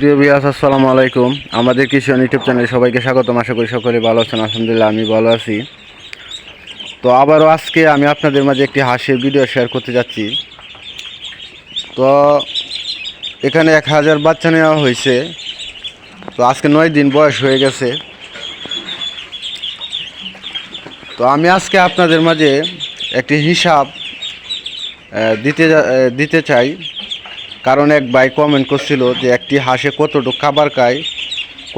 প্রিয় বিয়াস আসসালামু আলাইকুম। আমাদের কৃষি ইউটিউব চ্যানেলে সবাইকে স্বাগতম। আশা করি সকলে ভালো আছেন। আলহামদুলিল্লাহ, আমি ভালো আছি। তো আবারও আজকে আমি আপনাদের মাঝে একটি হাসির ভিডিও শেয়ার করতে যাচ্ছি। তো এখানে এক হাজার বাচ্চা নেওয়া হয়েছে। তো আজকে নয় দিন বয়স হয়ে গেছে। তো আমি আজকে আপনাদের মাঝে একটি হিসাব দিতে দিতে চাই। কারণ এক ভাই কমেন্ট করছিল যে একটি হাঁসে কতটুকু খাবার খায়,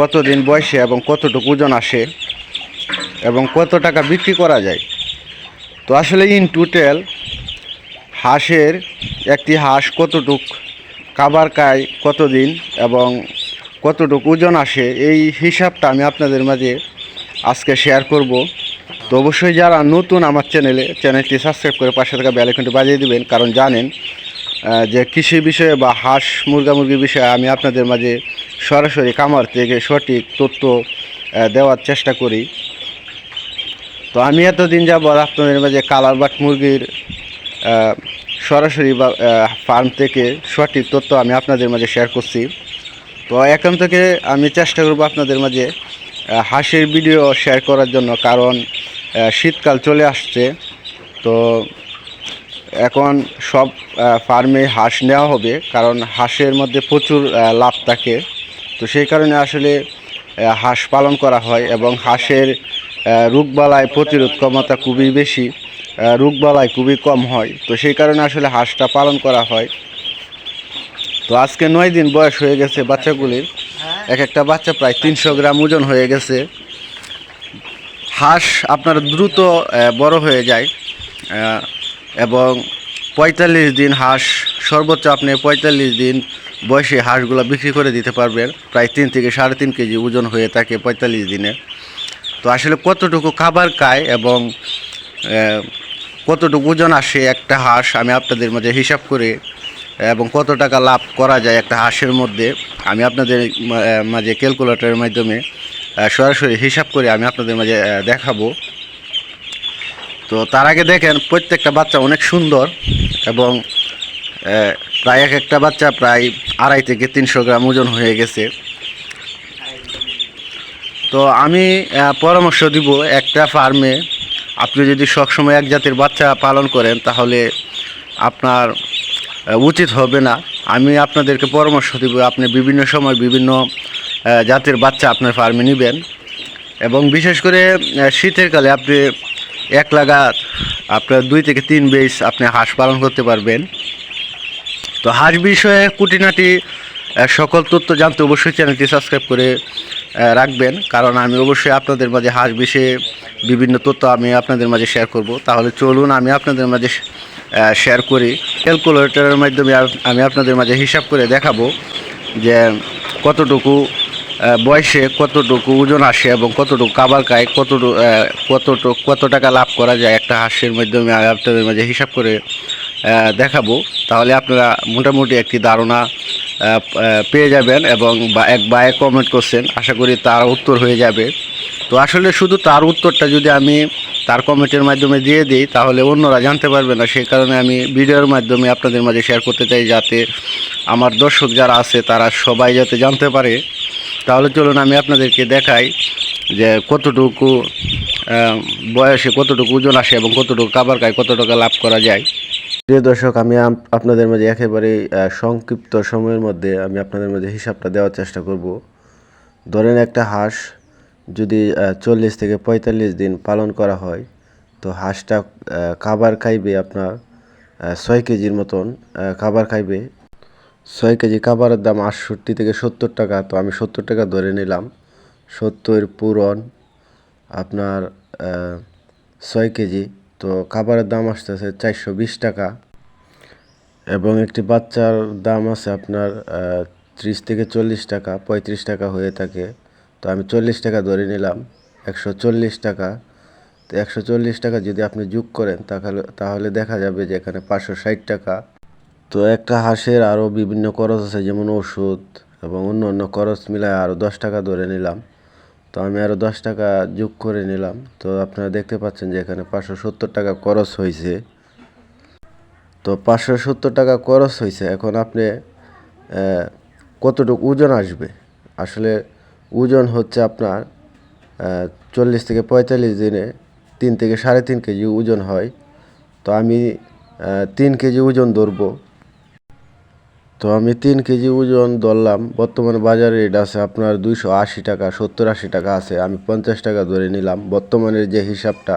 কতদিন বয়সে এবং কতটুকু ওজন আসে এবং কত টাকা বিক্রি করা যায়। তো আসলে ইন টোটাল হাঁসের একটি হাঁস কতটুক খাবার খায়, কতদিন এবং কতটুকু ওজন আসে, এই হিসাবটা আমি আপনাদের মাঝে আজকে শেয়ার করব। তো অবশ্যই যারা নতুন আমার চ্যানেলে চ্যানেলটি সাবস্ক্রাইব করে পাশে থাকা বেলাইকনটি বাজিয়ে দেবেন, কারণ জানেন যে কৃষি বিষয়ে বা হাঁস মুরগা মুরগির বিষয়ে আমি আপনাদের মাঝে সরাসরি কামার থেকে সঠিক তথ্য দেওয়ার চেষ্টা করি। তো আমি এতদিন যাব আপনাদের মাঝে কালার বাট মুরগির সরাসরি বা ফার্ম থেকে সঠিক তথ্য আমি আপনাদের মাঝে শেয়ার করছি। তো এখন থেকে আমি চেষ্টা করব আপনাদের মাঝে হাঁসের ভিডিও শেয়ার করার জন্য কারণ শীতকাল চলে আসছে। তো এখন সব ফার্মে হাঁস নেওয়া হবে কারণ হাঁসের মধ্যে প্রচুর লাভ থাকে। তো সেই কারণে আসলে হাঁস পালন করা হয় এবং হাঁসের আহ, রোগবালাই প্রতিরোধ ক্ষমতা খুবই বেশি আহ, রোগবালাই খুবই কম হয়। তো সেই কারণে আসলে হাঁসটা পালন করা হয়। তো আজকে নয় দিন বয়স হয়ে গেছে বাচ্চাগুলির। এক একটা বাচ্চা প্রায় তিনশো গ্রাম ওজন হয়ে গেছে। হাঁস আপনার দ্রুত বড় হয়ে যায়। এবং পঁয়তাল্লিশ দিন হাঁস, সর্বোচ্চ আপনি পঁয়তাল্লিশ দিন বয়সে হাঁসগুলো বিক্রি করে দিতে পারবেন। প্রায় তিন থেকে সাড়ে তিন কেজি ওজন হয়ে থাকে পঁয়তাল্লিশ দিনে। তো আসলে কতটুকু খাবার খায় এবং কতটুকু ওজন আসে একটা হাঁস, আমি আপনাদের মাঝে হিসাব করে, এবং কত টাকা লাভ করা যায় একটা হাঁসের মধ্যে, আমি আপনাদের মাঝে ক্যালকুলেটরের মাধ্যমে সরাসরি হিসাব করে আমি আপনাদের মাঝে দেখাবো। তো তার আগে দেখেন, প্রত্যেকটা বাচ্চা অনেক সুন্দর এবং প্রায় এক একটা বাচ্চা প্রায় আড়াই থেকে তিনশো গ্রাম ওজন হয়ে গেছে। তো আমি পরামর্শ দিব একটা ফার্মে, আপনি যদি সবসময় এক জাতের বাচ্চা পালন করেন, তাহলে আপনার উচিত হবে না। আমি আপনাদেরকে পরামর্শ দিব, আপনি বিভিন্ন সময় বিভিন্ন জাতের বাচ্চা আপনার ফার্মে নেবেন। এবং বিশেষ করে শীতের কালে আপনি এক লাগাত আপনার দুই থেকে তিন বেস আপনি হাঁস পালন করতে পারবেন। তো হাঁস বিষয়ে কুটিনাটি সকল তথ্য জানতে অবশ্যই চ্যানেলটি সাবস্ক্রাইব করে রাখবেন। কারণ আমি অবশ্যই আপনাদের মাঝে হাঁস বিষয়ে বিভিন্ন তথ্য আমি আপনাদের মাঝে শেয়ার করব। তাহলে চলুন আমি আপনাদের মাঝে শেয়ার করি। ক্যালকুলেটরের মাধ্যমে আমি আপনাদের মাঝে হিসাব করে দেখাবো যে কতটুকু বয়সে কতটুকু ওজন আসে এবং কতটুকু কাবার খায়, কতটুকু কতটুকু, কত টাকা লাভ করা যায় একটা হাঁসের মাধ্যমে আপনাদের মাঝে হিসাব করে দেখাবো। তাহলে আপনারা মোটামুটি একটি ধারণা পেয়ে যাবেন এবং বা এক বায়ে কমেন্ট করছেন। আশা করি তার উত্তর হয়ে যাবে। তো আসলে শুধু তার উত্তরটা যদি আমি তার কমেন্টের মাধ্যমে দিয়ে দিই, তাহলে অন্যরা জানতে পারবে না। সেই কারণে আমি ভিডিওর মাধ্যমে আপনাদের মাঝে শেয়ার করতে চাই, যাতে আমার দর্শক যারা আছে, তারা সবাই যাতে জানতে পারে। তাহলে চলুন আমি আপনাদেরকে দেখাই যে কতটুকু বয়সে কতটুকু ওজন আসে এবং কতটুকু খাবার খায় কত টাকা লাভ করা যায়। প্রিয় দর্শক, আমি আপনাদের মাঝে একেবারে সংক্ষিপ্ত সময়ের মধ্যে আমি আপনাদের মাঝে হিসাবটা দেওয়ার চেষ্টা করব। ধরেন একটা হাঁস যদি চল্লিশ থেকে পঁয়তাল্লিশ দিন পালন করা হয়, তো হাঁসটা খাবার খাইবে আপনার ছয় কেজির মতন খাবার খাইবে। ছয় কেজি খাবারের দাম আটষট্টি থেকে সত্তর টাকা, তো আমি সত্তর টাকা ধরে নিলাম। সত্তর পূরণ আপনার ছয় কেজি, তো খাবারের দাম আসতেছে চারশো বিশ টাকা। এবং একটি বাচ্চার দাম আছে আপনার ত্রিশ থেকে চল্লিশ টাকা, পঁয়ত্রিশ টাকা হয়ে থাকে। তো আমি চল্লিশ টাকা ধরে নিলাম, একশো চল্লিশ টাকা। তো একশো চল্লিশ টাকা যদি আপনি যোগ করেন, তাহলে তাহলে দেখা যাবে যে এখানে পাঁচশো ষাট টাকা। তো একটা হাঁসের আরও বিভিন্ন খরচ আছে, যেমন ওষুধ এবং অন্য অন্য খরচ মিলায় আরও দশ টাকা ধরে নিলাম। তো আমি আরও দশ টাকা যোগ করে নিলাম। তো আপনারা দেখতে পাচ্ছেন যে এখানে পাঁচশো সত্তর টাকা খরচ হয়েছে তো পাঁচশো সত্তর টাকা খরচ হয়েছে এখন আপনি কতটুকু ওজন আসবে? আসলে ওজন হচ্ছে আপনার চল্লিশ থেকে পঁয়তাল্লিশ দিনে তিন থেকে সাড়ে তিন কেজি ওজন হয়। তো আমি তিন কেজি ওজন ধরবো। তো আমি তিন কেজি ওজন ধরলাম। বর্তমানে বাজারে রেট আছে আপনার দুইশো আশি টাকা, সত্তর আশি টাকা আছে। আমি পঞ্চাশ টাকা ধরে নিলাম। বর্তমানের যে হিসাবটা,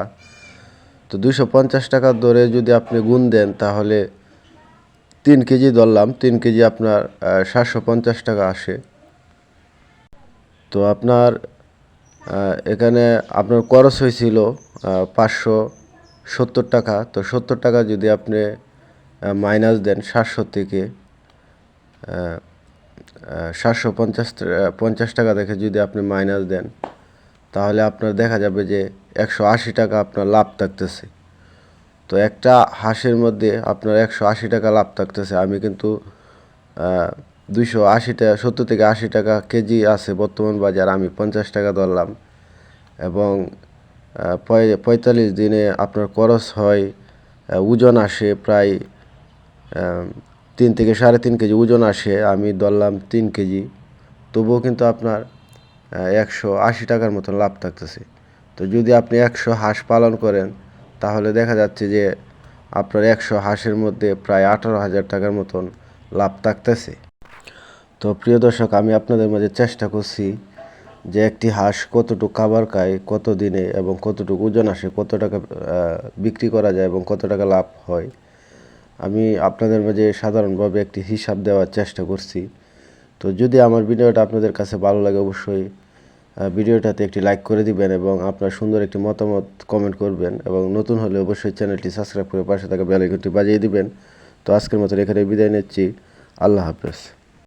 তো দুইশো পঞ্চাশ টাকা ধরে যদি আপনি গুণ দেন, তাহলে তিন কেজি ধরলাম। তিন কেজি আপনার সাতশো পঞ্চাশ টাকা আসে। তো আপনার এখানে আপনার খরচ হয়েছিল পাঁচশো সত্তর টাকা। তো সত্তর টাকা যদি আপনি মাইনাস দেন, সাতশো থেকে সাতশো পঞ্চাশ পঞ্চাশ টাকা দেখে যদি আপনি মাইনাস দেন, তাহলে আপনার দেখা যাবে যে একশো আশি টাকা আপনার লাভ থাকতেছে। তো একটা হাঁসের মধ্যে আপনার একশো আশি টাকা লাভ থাকতেছে। আমি কিন্তু দুইশো আশি টাকা সত্তর থেকে আশি টাকা কেজি আছে বর্তমান বাজার, আমি পঞ্চাশ টাকা ধরলাম। এবং পঁয়তাল্লিশ দিনে আপনার খরচ হয় ওজন আসে প্রায় তিন থেকে সাড়ে তিন কেজি ওজন আসে, আমি ধরলাম তিন কেজি। তবুও কিন্তু আপনার একশো আশি টাকার মতন লাভ থাকতেছে। তো যদি আপনি একশো হাঁস পালন করেন, তাহলে দেখা যাচ্ছে যে আপনার একশো হাঁসের মধ্যে প্রায় আঠারো হাজার টাকার মতন লাভ থাকতেছে। তো প্রিয় দর্শক, আমি আপনাদের মাঝে চেষ্টা করছি যে একটি হাঁস কতটুকু খাবার খায় কত দিনে এবং কতটুকু ওজন আসে, কত টাকা বিক্রি করা যায় এবং কত টাকা লাভ হয়। আমি আপনাদের মাঝে সাধারণভাবে একটি হিসাব দেওয়ার চেষ্টা করছি। তো যদি আমার ভিডিওটা আপনাদের কাছে ভালো লাগে অবশ্যই ভিডিওটাতে একটি লাইক করে দিবেন এবং আপনার সুন্দর একটি মতামত কমেন্ট করবেন এবং নতুন হলে অবশ্যই চ্যানেলটি সাবস্ক্রাইব করে পাশে থাকা বেলাইকনটি বাজিয়ে দিবেন। তো আজকের মতো এখানে বিদায় নিচ্ছি। আল্লাহ হাফেজ।